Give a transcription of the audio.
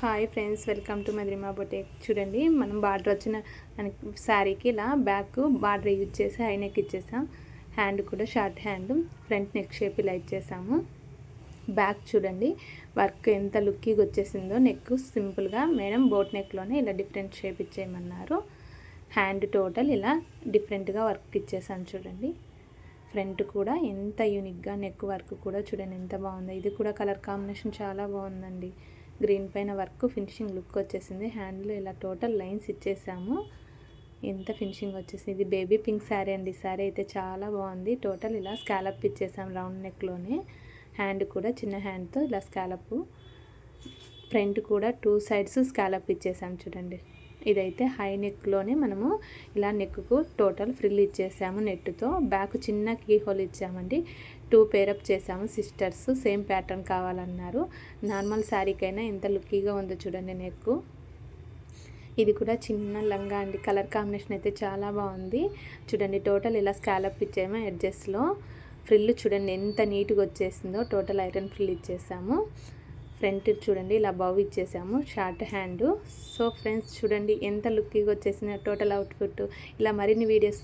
Hi friends welcome to Madhurima boutique చూడండి మనం border వచ్చిన శారీకి ఇలా బ్యాక్ బార్డర్ యూజ్ చేసి హై నెక్ ఇచ్చేసాం. హ్యాండ్ కూడా short hand front neck shape ఇలా ఇచ్చేసాము. బ్యాక్ చూడండి వర్క్ ఎంత లుక్కీగా వచ్చేసిందో నెక్ సింపుల్గా మేడం బోట్ నెక్లోనే ఇలా డిఫరెంట్ షేప్ ఇచ్చేయమన్నారు. హ్యాండ్ టోటల్ ఇలా డిఫరెంట్గా వర్క్ ఇచ్చేసాను చూడండి. ఫ్రంట్ కూడా ఎంత యూనిక్గా నెక్ వర్క్ కూడా చూడండి ఎంత బాగుందో. ఇది కూడా కలర్ కాంబినేషన్ చాలా బాగుందండి. గ్రీన్ పైన వర్క్ ఫినిషింగ్ లుక్ వచ్చేసింది. హ్యాండ్లో ఇలా టోటల్ లైన్స్ ఇచ్చేసాము. ఎంత ఫినిషింగ్ వచ్చేసింది. ఇది బేబీ పింక్ శారీ అండి. శారీ అయితే చాలా బాగుంది. టోటల్ ఇలా స్కాలప్ ఇచ్చేసాం రౌండ్ నెక్లోనే. హ్యాండ్ కూడా చిన్న హ్యాండ్తో ఇలా స్కాలప్. ఫ్రంట్ కూడా టూ సైడ్స్ స్కాలప్ ఇచ్చేసాం చూడండి. ఇదైతే హై నెక్లోనే మనము ఇలా నెక్కు టోటల్ ఫ్రిల్ ఇచ్చేసాము నెట్తో బ్యాక్ చిన్న కీ హోల్ ఇచ్చామండి. టూ పేరప్ చేసాము సిస్టర్స్ సేమ్ ప్యాటర్న్ కావాలన్నారు. నార్మల్ శారీకైనా ఎంత లుక్కీగా ఉందో చూడండి నెక్కు. ఇది కూడా చిన్న లంగా అండి. కలర్ కాంబినేషన్ అయితే చాలా బాగుంది. చూడండి టోటల్ ఇలా స్కాలప్ ఇచ్చాము ఎడ్జెస్లో ఫ్రిల్ చూడండి ఎంత నీట్గా వచ్చేసిందో టోటల్ ఐరన్ ఫ్రిల్ ఇచ్చేసాము. ఫ్రంట్ చూడండి ఇలా బౌ ఇచ్చేసాము షార్ట్ హ్యాండ్. సో ఫ్రెండ్స్ చూడండి ఎంత లుక్కీగా వచ్చేసిన టోటల్ అవుట్ఫిట్ ఇలా మరిన్ని వీడియోస్